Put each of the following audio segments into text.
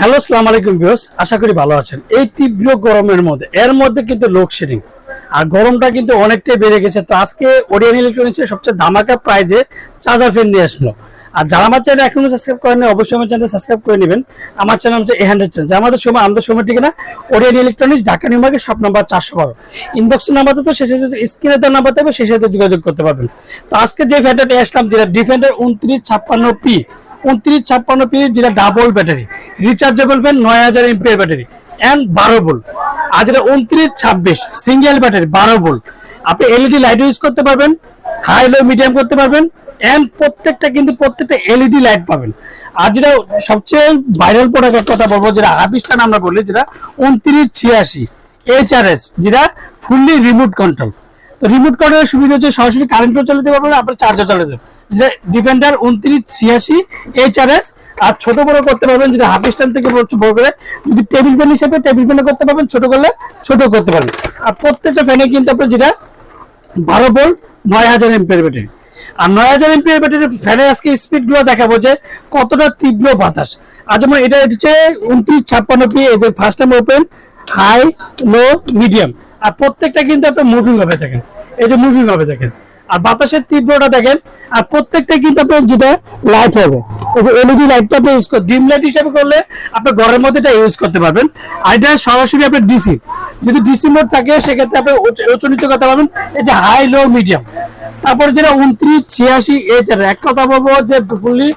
Hello, সালাম আলাইকুম views আশা করি ভালো আছেন। এই তীব্র গরমের মধ্যে, এর মধ্যে কিন্তু লোডশেডিং আর গরমটা কিন্তু অনেকটাই বেড়ে গেছে। তো আজকে ওরিয়ান ইলেকট্রনিক্স এর সবচেয়ে ধামাকা প্রাইজে চার্জার ফ্যান নিয়ে আসলো। আর যারা আমার চ্যানেল এখনও সাবস্ক্রাইব করেন অবশ্যই আমার চ্যানেল সাবস্ক্রাইব করে নেবেন। আমার চ্যানেল হচ্ছে এ হান্ড্রেড চ্যানেল আমাদের সময় আমাদের সময় ঠিকানা Orion electronics Dhaka new market shop number চারশো বারো। ইনবক্স নাম্বার তো শেষে স্ক্রিনে দেওয়ার নাম্বার থাকবে সেই সাথে যোগাযোগ করতে পারবেন। তো আজকে যে ফ্যানটা নিয়ে আসলাম, যেটা ডিফেন্ডার উনত্রিশ ছাপ্পান্ন পি উনত্রিশ ছাপ্পান্ন পি যেটা ডাবল ব্যাটারি রিচার্জেবল ফ্যান নয় হাজার এমপিএর ব্যাটারি অ্যান্ড বারো ভোল্ট আর যেটা উনত্রিশ ছাব্বিশ সিঙ্গেল ব্যাটারি বারো বোল আপনি এলইডি লাইট ইউজ করতে পারবেন হাই লো মিডিয়াম করতে পারবেন অ্যান্ড প্রত্যেকটা কিন্তু প্রত্যেকটা এলইডি লাইট পাবেন। আর যেটা সবচেয়ে ভাইরাল প্রোডাক্টের কথা বলব, যেটা হাবিস্টান আমরা বলি, যেটা উনত্রিশ ছিয়াশি এইচআরএস যেটা ফুললি রিমোট কন্ট্রোল তো রিমোট কন্ট্রোলের সুবিধা হচ্ছে সরাসরি কারেন্টও চালাতে পারবেন, আপনার চার্জও চালাতে পারবেন। ডিফেন্ডার উনত্রিশ, ছিয়াশি এইচআরএস আর ছোট বড় করতে পারবেন যেটা হাফ স্ট্যান্ড থেকে বড় করে। যদি টেবিল ফ্যান হিসেবে টেবিল ফ্যানে করতে পারবেন, ছোট করলে ছোট করতে পারবেন। আর প্রত্যেকটা ফ্যানে কিন্তু আপনার যেটা, বারো ভোল্ট নয় হাজার এমপিয়ার ব্যাটারি আর নয় হাজার এমপিয়ার ব্যাটারি ফ্যানের আজকে স্পিডগুলো দেখাবো যে কতটা তীব্র বাতাস। আর যেমন এটা হচ্ছে উনত্রিশ, ছাপ্পান্ন পি এদের first time open high low medium আর প্রত্যেকটা কিন্তু আপনার মুভিং হবে দেখেন এই যে মুভিং হবে দেখেন আর বাতাসের তীব্রটা দেখেন, আর প্রত্যেকটা কিন্তু আপনার যেটা লাইট হবে। এলইডি লাইটটা আপনি ইউজ করবেন ডিম লাইট হিসাবে করলে আপনি ঘরের মধ্যে এটা ইউজ করতে পারবেন। আর এটা সরাসরি আপনার ডিসি যদি ডিসি মোড থাকে, সেক্ষেত্রে আপনি উচ্চ নিচু করতে পারবেন। এই যে হাই লো মিডিয়াম তারপর যেটা উনত্রিশ, ছিয়াশি এইচ এক কথা বলব, যে ফুললি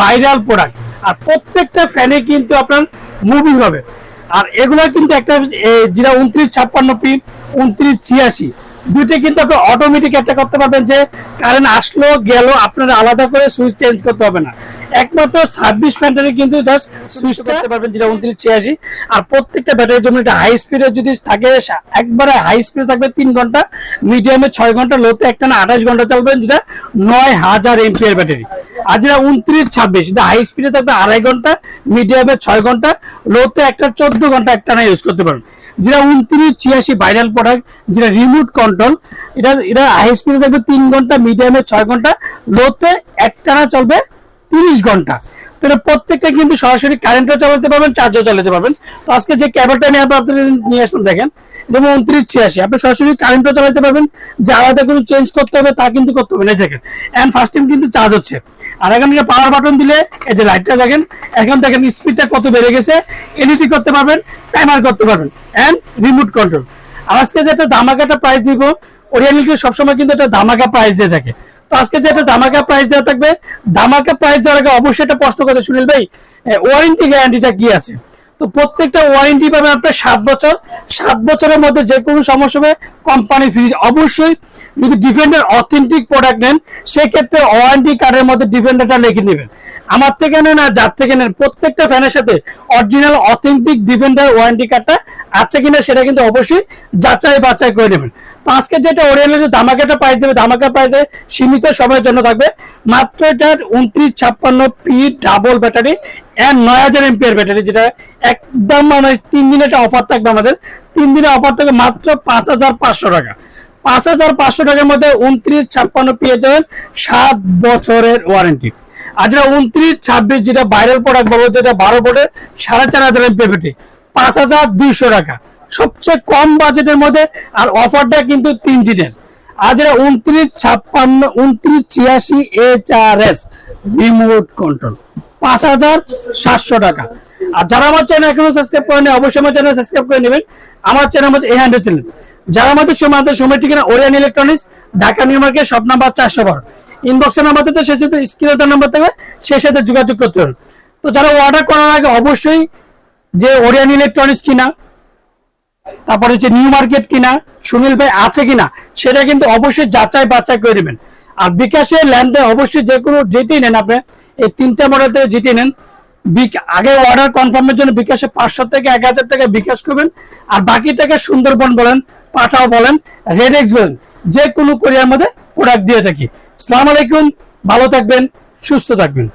ভাইরাল প্রোডাক্ট আর প্রত্যেকটা ফ্যানে কিন্তু আপনার মুভি হবে। আর এগুলা কিন্তু একটা যেটা উনত্রিশ, ছাপ্পান্ন পি উনত্রিশ, ছিয়াশি। দুইটা কিন্তু আপনি অটোমেটিক একটা করতে পারবেন যে কারেন্ট আসলো, গেল, আপনার আলাদা করে সুইচ চেঞ্জ করতে হবে না। একমাত্র ছাব্বিশ ফ্যান্টারে কিন্তু জাস্ট সুইচ করতে পারবেন যেটা উনত্রিশ ছিয়াশি। আর প্রত্যেকটা ব্যাটারির জন্য এটা হাই স্পিডে যদি থাকে একবারে হাই স্পিডে থাকবে তিন ঘণ্টা মিডিয়ামে ছয় ঘণ্টা লোতে একটা না আঠাশ ঘণ্টা চলবেন যেটা নয় হাজার এমপিএর ব্যাটারি। আর যেটা উনত্রিশ, ছাব্বিশ, এটা হাই স্পিডে থাকবে আড়াই ঘণ্টা মিডিয়ামে ছয় ঘণ্টা লোতে একটা চোদ্দ ঘণ্টা একটা না ইউজ করতে পারবেন। যেটা উনত্রিশ ছিয়াশি ভাইরাল প্রোডাক্ট যেটা রিমোট কন্ট্রোল এটা এটা হাই স্পিডে থাকবে তিন ঘণ্টা মিডিয়ামে ছয় ঘণ্টা লোতে একটানা চলবে তিরিশ ঘণ্টা। তো এটা প্রত্যেকটা কিন্তু সরাসরি কারেন্টও চালাতে পারবেন চার্জও চালাতে পারবেন। তো আজকে যে ক্যাবেলটা নিয়ে আপনি আপনাদের নিয়ে আসলাম, দেখেন যেমন উনত্রিশ ছিয়াশি। আপনি সরাসরি কারেন্টও চালাতে পারবেন, যে আলাদা কোনো চেঞ্জ করতে হবে, তা কিন্তু করতে হবে না। দেখেন এন্ড ফার্স্ট টাইম কিন্তু চার্জ হচ্ছে। আর এখন পাওয়ার বাটন দিলে, এই যে লাইটটা দেখেন, এখন দেখেন স্পিডটা কত বেড়ে গেছে এডিটি করতে পারবেন টাইমার করতে পারবেন এন্ড রিমোট কন্ট্রোল আজকে যে একটা ধামাকাটা প্রাইস দিব ওরিয়ালিটি সবসময় কিন্তু একটা ধামাকা প্রাইস দিয়ে থাকে। তো আজকে যে একটা ধামাকা প্রাইস দেওয়া থাকবে, ধামাকা প্রাইস দেওয়ার আগে অবশ্যই একটা প্রশ্ন করতে সুনীল ভাই ওয়ারেন্টি গ্যারান্টিটা কি আছে? তো প্রত্যেকটা ওয়ারেন্টি পাবেন আপনার সাত বছর। সাত বছরের মধ্যে যে কোনো সমস্যা হবে কোম্পানি ফ্রিজ অবশ্যই। যদি ডিফেন্ডার অথেন্টিক প্রোডাক্ট নেন, সেক্ষেত্রে ওয়ারেন্টি কার্ডের মধ্যে ডিফেন্ডারটা লিখে নেবেন। আমার থেকে নেন আর যার থেকে নেন, প্রত্যেকটা ফ্যানের সাথে অরিজিনাল অথেন্টিক ডিফেন্ডার ওয়ারেন্টি কার্ডটা আছে কিনা সেটা কিন্তু অবশ্যই যাচাই বাছাই করে নেবেন। তো আজকে যেটা ওরিয়েন্টের ধামাকাটা প্রাইস দেবে, ধামাকা প্রাইসে সীমিত সময়ের জন্য থাকবে। মাত্র এটার উনত্রিশ ছাপ্পান্ন পি ডাবল ব্যাটারি এন্ড নয় হাজার এমপিয়ার ব্যাটারি যেটা একদম মানে তিন দিন একটা অফার থাকবে আমাদের। তিন দিনের অফার থাকবে মাত্র পাঁচ হাজার পাঁচশো টাকা। পাঁচ হাজার পাঁচশো টাকার মধ্যে উনত্রিশ ছাপ্পান্ন পেয়ে যাবেন সাত বছরের ওয়ারেন্টি আর যেটা উনত্রিশ, ছাব্বিশ যেটা ভাইরাল প্রোডাক্ট বলব যেটা বারো বোর্ডের সাড়ে চার হাজার ব্যাটারি পাঁচ হাজার দুইশো টাকা। সবচেয়ে কম বাজেটের মধ্যে, আর অফারটা কিন্তু তিন দিনের আর যেটা উনত্রিশ, ছাপ্পান্ন, উনত্রিশ, ছিয়াশি H R S remote control পাঁচ হাজার সাতশো টাকা। আর যারা আমার চ্যানেল এখনও সাবস্ক্রাইব করেনি অবশ্যই আমার চ্যানেল সাবস্ক্রাইব করে নেবেন। আমার চ্যানেল হচ্ছে এ হান্ড্রেড চ্যানেল যারা আমাদের সময় আমাদের সময় ঠিকানা Orion electronics Dhaka new market সব নাম্বার চারশো বারো। ইনবক্সের নাম্বার থেকে সে সাথে স্ক্রিনের নাম্বার থেকে সে সাথে যোগাযোগ করতে হবে। তো যারা অর্ডার করার আগে অবশ্যই যে ওরিয়ান ইলেকট্রনিক্স কিনা, তারপরে হচ্ছে নিউ মার্কেট কিনা সুনীল ভাই আছে কিনা, সেটা কিন্তু অবশ্যই যাচাই বাছাই করে নেবেন। আর বিকাশে লেনদেন অবশ্যই যে কোনো যেটি নেন আপনি, এই তিনটা মডেল থেকে যেটি নেন। আগে অর্ডার কনফার্মের জন্য বিকাশে পাঁচশো থেকে এক হাজার টাকা বিকাশ করবেন, আর বাকি টাকা সুন্দরবন বলেন, পাঠাও বলেন রেডেক্স বলেন, যে কোনো কোরিয়ার মধ্যে প্রোডাক্ট দিয়ে থাকি। সালাম আলাইকুম ভালো থাকবেন সুস্থ থাকবেন।